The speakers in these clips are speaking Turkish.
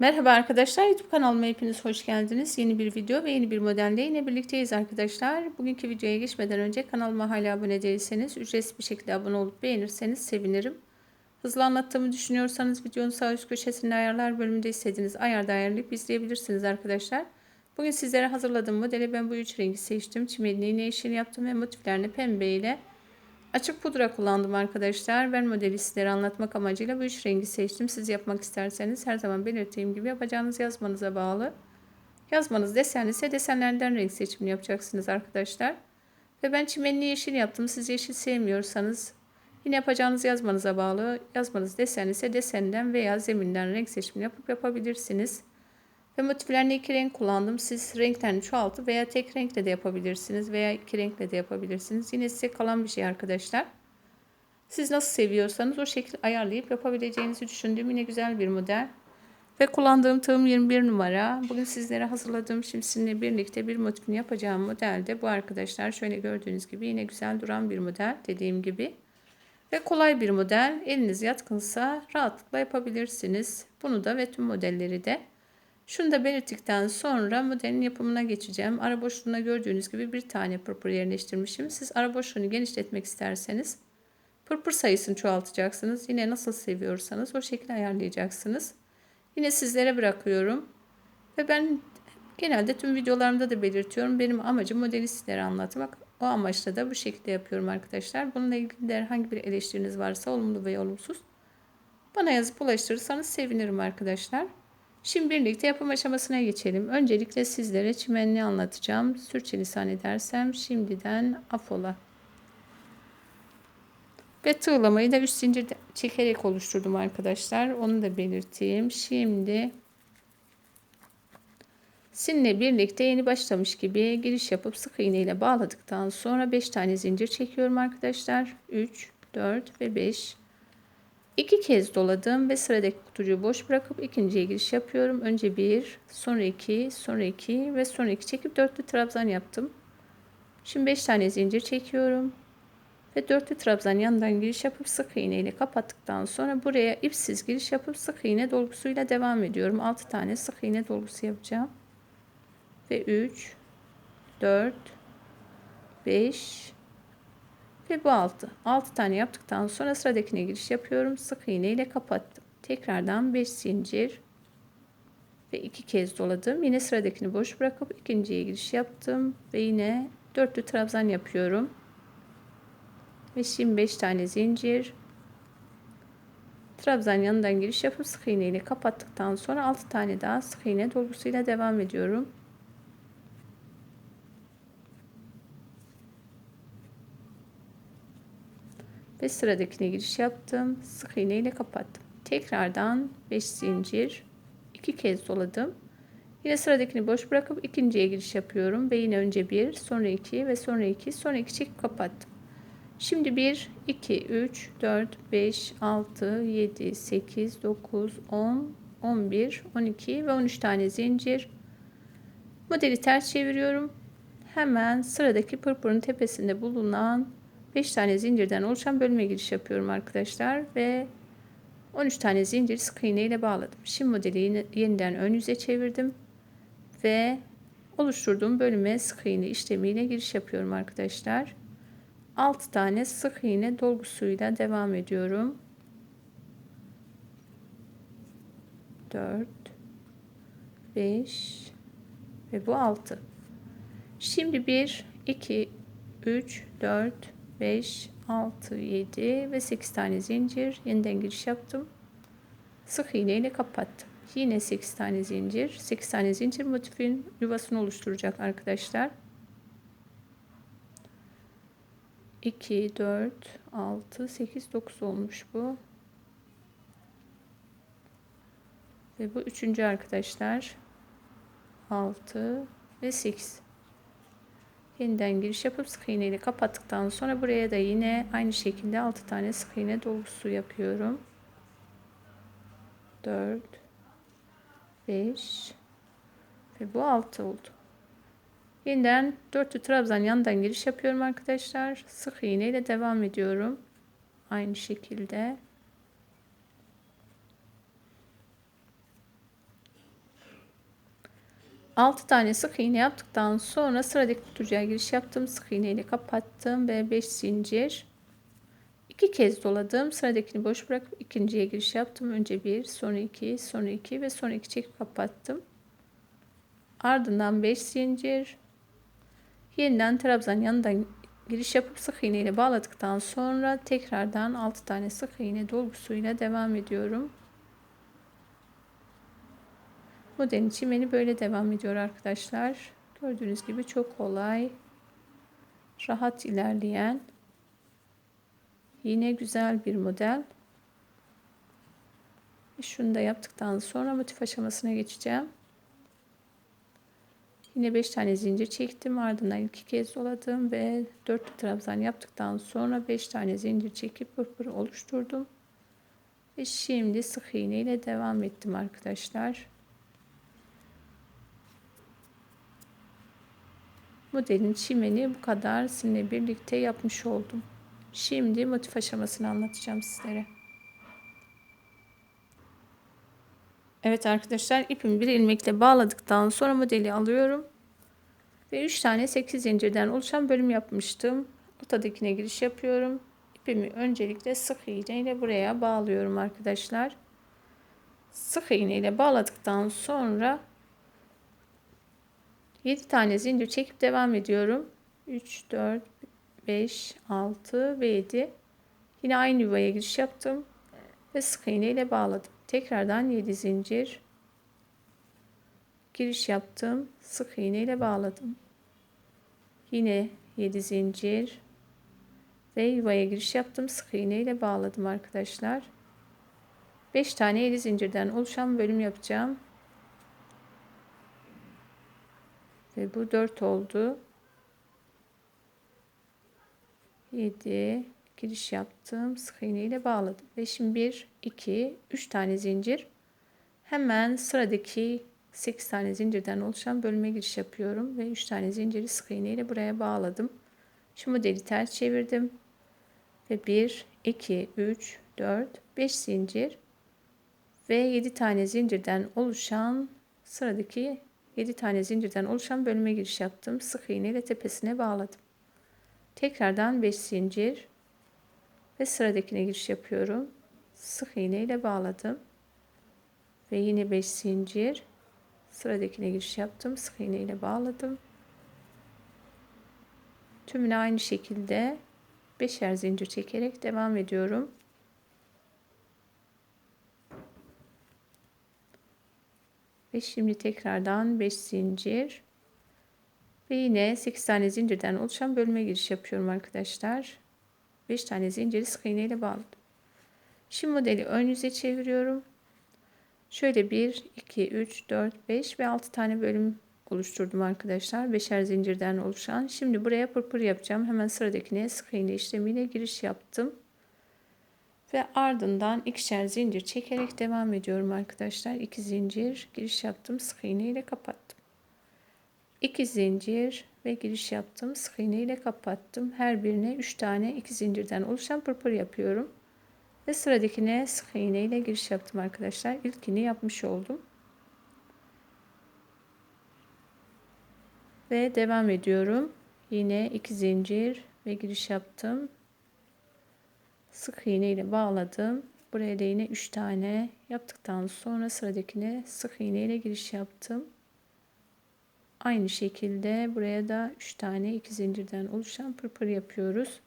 Merhaba arkadaşlar YouTube kanalıma hepiniz hoş geldiniz. Yeni bir video ve yeni bir modelle yine birlikteyiz arkadaşlar. Bugünkü videoya geçmeden önce kanalıma hala abone değilseniz ücretsiz bir şekilde abone olup beğenirseniz sevinirim. Hızlı anlattığımı düşünüyorsanız videonun sağ üst köşesinde ayarlar bölümünde istediğiniz ayarda ayarlayıp izleyebilirsiniz arkadaşlar. Bugün sizlere hazırladığım modeli ben bu üç rengi seçtim. Çimenli iğne yeşil yaptım ve motiflerini pembe ile Açık pudra kullandım arkadaşlar. Ben modeli sizlere anlatmak amacıyla bu üç rengi seçtim. Siz yapmak isterseniz her zaman belirttiğim gibi yapacağınız yazmanıza bağlı. Yazmanız desen ise desenlerden renk seçimini yapacaksınız arkadaşlar. Ve ben çimenli yeşil yaptım. Siz yeşil sevmiyorsanız yine yapacağınız yazmanıza bağlı. Yazmanız desen ise desenden veya zeminden renk seçimini yapıp yapabilirsiniz. Ve motiflerini iki renk kullandım. Siz renklerini çoğaltıp veya tek renkle de yapabilirsiniz veya iki renkle de yapabilirsiniz. Yine size kalan bir şey arkadaşlar. Siz nasıl seviyorsanız o şekilde ayarlayıp yapabileceğinizi düşündüğüm yine güzel bir model. Ve kullandığım tığım 21 numara. Bugün sizlere hazırladığım şimdi sizinle birlikte bir motifini yapacağım modelde bu arkadaşlar. Şöyle gördüğünüz gibi yine güzel duran bir model dediğim gibi. Ve kolay bir model. Eliniz yatkınsa rahatlıkla yapabilirsiniz. Bunu da ve tüm modelleri de. Şunu da belirttikten sonra modelin yapımına geçeceğim. Ara boşluğuna gördüğünüz gibi bir tane pırpır yerleştirmişim. Siz ara boşluğunu genişletmek isterseniz pırpır sayısını çoğaltacaksınız. Yine nasıl seviyorsanız o şekilde ayarlayacaksınız. Yine sizlere bırakıyorum. Ve ben genelde tüm videolarımda da belirtiyorum. Benim amacım modeli sizlere anlatmak. O amaçla da bu şekilde yapıyorum arkadaşlar. Bununla ilgili de herhangi bir eleştiriniz varsa olumlu veya olumsuz bana yazıp ulaştırırsanız sevinirim arkadaşlar. Şimdi birlikte yapım aşamasına geçelim. Öncelikle sizlere çimenli anlatacağım. Sürçülisan edersem şimdiden afola. Ve tığlamayı da üst zincir çekerek oluşturdum arkadaşlar. Onu da belirteyim. Şimdi Sizinle birlikte yeni başlamış gibi giriş yapıp sık iğne ile bağladıktan sonra 5 tane zincir çekiyorum arkadaşlar. 3, 4 ve 5. İki kez doladım ve sıradaki kutucuğu boş bırakıp ikinciye giriş yapıyorum. Önce bir, sonra iki, sonra iki ve sonra iki çekip dörtlü trabzan yaptım. Şimdi beş tane zincir çekiyorum. Ve dörtlü trabzan yanından giriş yapıp sık iğne ile kapattıktan sonra buraya ipsiz giriş yapıp sık iğne dolgusuyla devam ediyorum. 6 tane sık iğne dolgusu yapacağım. Ve 3 4 5 ve bu altı. 6 tane yaptıktan sonra sıradakine giriş yapıyorum. Sık iğne ile kapattım. Tekrardan 5 zincir ve 2 kez doladım. Yine sıradakini boş bırakıp ikinciye giriş yaptım ve yine dörtlü trabzan yapıyorum. Ve şimdi 5 tane zincir trabzan yanından giriş yapıp sık iğne ile kapattıktan sonra 6 tane daha sık iğne dolgusuyla devam ediyorum. Ve sıradakine giriş yaptım. Sık iğne ile kapattım. Tekrardan 5 zincir 2 kez doladım. Yine sıradakini boş bırakıp ikinciye giriş yapıyorum ve yine önce 1, sonra 2 ve sonra 2, sonra 2 çekip kapattım. Şimdi 1, 2, 3, 4, 5, 6, 7, 8, 9, 10, 11, 12 ve 13 tane zincir. Modeli ters çeviriyorum. Hemen sıradaki pırpırın tepesinde bulunan 5 tane zincirden oluşan bölüme giriş yapıyorum arkadaşlar ve 13 tane zincir sık iğne ile bağladım. Şimdi modeli yeniden ön yüze çevirdim ve oluşturduğum bölüme sık iğne işlemiyle giriş yapıyorum arkadaşlar. 6 tane sık iğne dolgusuyla devam ediyorum. 4 5 ve bu 6. Şimdi 1 2 3 4 5, 6, 7 ve 8 tane zincir. Yeniden giriş yaptım. Sık iğne ile kapattım. Yine 8 tane zincir. 8 tane zincir motifin yuvasını oluşturacak arkadaşlar. 2, 4, 6, 8, 9 olmuş bu. Ve bu üçüncü arkadaşlar. 6 ve 8 yeniden giriş yapıp sık iğne ile kapattıktan sonra buraya da yine aynı şekilde 6 tane sık iğne dolgusu yapıyorum. 4 5 ve bu 6 oldu. Yeniden dörtlü trabzan yandan giriş yapıyorum arkadaşlar. Sık iğne ile devam ediyorum. Aynı şekilde 6 tane sık iğne yaptıktan sonra sıradaki kutucuğa giriş yaptım. Sık iğne ile kapattım ve 5 zincir. 2 kez doladım. Sıradakini boş bırakıp ikinciye giriş yaptım. Önce 1, sonra 2, sonra 2 ve sonra 2 çekip kapattım. Ardından 5 zincir. Yeniden trabzan yanından giriş yapıp sık iğne ile bağladıktan sonra tekrardan 6 tane sık iğne dolgusuyla devam ediyorum. Modelin çimeni böyle devam ediyor arkadaşlar. Gördüğünüz gibi çok kolay, rahat ilerleyen, yine güzel bir model. Şunu da yaptıktan sonra motif aşamasına geçeceğim. Yine 5 tane zincir çektim. Ardından iki kez doladım ve 4 trabzan yaptıktan sonra 5 tane zincir çekip pırpır oluşturdum. Ve şimdi sık iğne ile devam ettim arkadaşlar. Modelin çimeni bu kadar sizinle birlikte yapmış oldum. Şimdi motif aşamasını anlatacağım sizlere. Evet arkadaşlar ipimi bir ilmekle bağladıktan sonra modeli alıyorum. Ve 3 tane 8 zincirden oluşan bölüm yapmıştım. Ortadakine giriş yapıyorum. İpimi öncelikle sık iğne ile buraya bağlıyorum arkadaşlar. Sık iğne ile bağladıktan sonra 7 tane zincir çekip devam ediyorum. 3, 4, 5, 6 ve 7. Yine aynı yuvaya giriş yaptım. Ve sık iğne ile bağladım. Tekrardan 7 zincir. Giriş yaptım. Sık iğne ile bağladım. Yine 7 zincir. Ve yuvaya giriş yaptım. Sık iğne ile bağladım arkadaşlar. 5 tane 7 zincirden oluşan bölüm yapacağım. Ve bu 4 oldu. 7 giriş yaptım. Sık iğne ile bağladım. Ve şimdi 1, 2, 3 tane zincir. Hemen sıradaki 8 tane zincirden oluşan bölüme giriş yapıyorum. Ve 3 tane zinciri sık iğne ile buraya bağladım. Şimdi modeli ters çevirdim. Ve 1, 2, 3, 4, 5 zincir. Ve 7 tane zincirden oluşan sıradaki 7 tane zincirden oluşan bölüme giriş yaptım. Sık iğne ile tepesine bağladım. Tekrardan 5 zincir ve sıradakine giriş yapıyorum. Sık iğne ile bağladım. Ve yine 5 zincir. Sıradakine giriş yaptım. Sık iğne ile bağladım. Tümüne aynı şekilde 5'er zincir çekerek devam ediyorum. Ve şimdi tekrardan 5 zincir. Ve yine 8 tane zincirden oluşan bölüme giriş yapıyorum arkadaşlar. 5 tane zinciri sık iğne ile bağladım. Şimdi modeli ön yüze çeviriyorum. Şöyle 1, 2, 3, 4, 5 ve 6 tane bölüm oluşturdum arkadaşlar. 5'er zincirden oluşan. Şimdi buraya pırpır yapacağım. Hemen sıradakine sık iğne işlemiyle giriş yaptım. Ve ardından ikişer zincir çekerek devam ediyorum arkadaşlar. 2 zincir giriş yaptım. Sık iğne ile kapattım. 2 zincir ve giriş yaptım. Sık iğne ile kapattım. Her birine 3 tane 2 zincirden oluşan pırpır yapıyorum. Ve sıradakine sık iğne ile giriş yaptım arkadaşlar. İlkini yapmış oldum. Ve devam ediyorum. Yine 2 zincir ve giriş yaptım. Sık iğne ile bağladım. Buraya da yine 3 tane yaptıktan sonra sıradakine sık iğne ile giriş yaptım. Aynı şekilde buraya da 3 tane 2 zincirden oluşan pırpır yapıyoruz.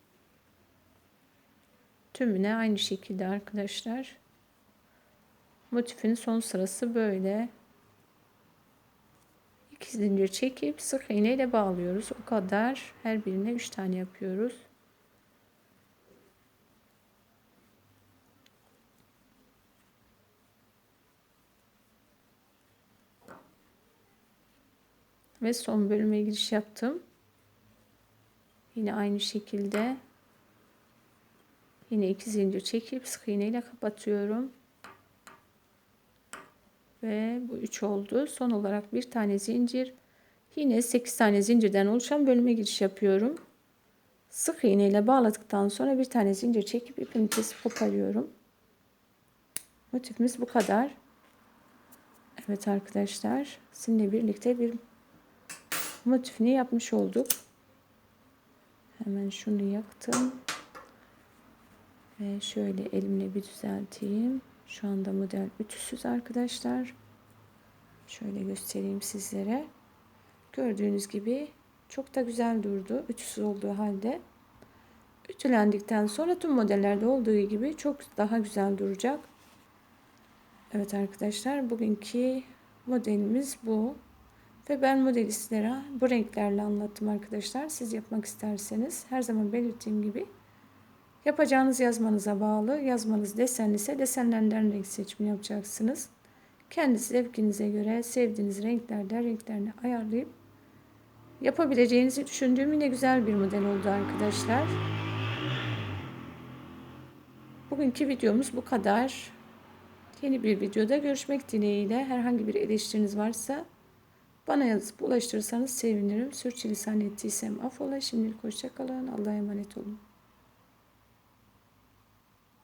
Tümüne aynı şekilde arkadaşlar. Motifin son sırası böyle. 2 zincir çekip sık iğne ile bağlıyoruz. O kadar. Her birine 3 tane yapıyoruz. Ve son bölüme giriş yaptım. Yine aynı şekilde yine iki zincir çekip sık iğne ile kapatıyorum. Ve bu 3 oldu. Son olarak bir tane zincir. Yine 8 tane zincirden oluşan bölüme giriş yapıyorum. Sık iğne ile bağladıktan sonra bir tane zincir çekip ipimi kesip koparıyorum. Motifimiz bu kadar. Evet arkadaşlar sizinle birlikte bir motifini yapmış olduk. Hemen şunu yaktım. Ve şöyle elimle bir düzelteyim. Şu anda model ütüsüz arkadaşlar. Şöyle göstereyim sizlere. Gördüğünüz gibi çok da güzel durdu. Ütüsüz olduğu halde. Ütülendikten sonra tüm modellerde olduğu gibi çok daha güzel duracak. Evet arkadaşlar bugünkü modelimiz bu. Ve ben modelistlere bu renklerle anlattım arkadaşlar. Siz yapmak isterseniz her zaman belirttiğim gibi yapacağınız yazmanıza bağlı. Yazmanız desenli ise desenlerden renk seçimi yapacaksınız. Kendi zevkinize göre sevdiğiniz renklerden renklerini ayarlayıp yapabileceğinizi düşündüğüm yine güzel bir model oldu arkadaşlar. Bugünkü videomuz bu kadar. Yeni bir videoda görüşmek dileğiyle herhangi bir eleştiriniz varsa bana yazıp ulaştırırsanız sevinirim. Sürçülisan ettiysem affola. Şimdilik hoşçakalın. Allah'a emanet olun.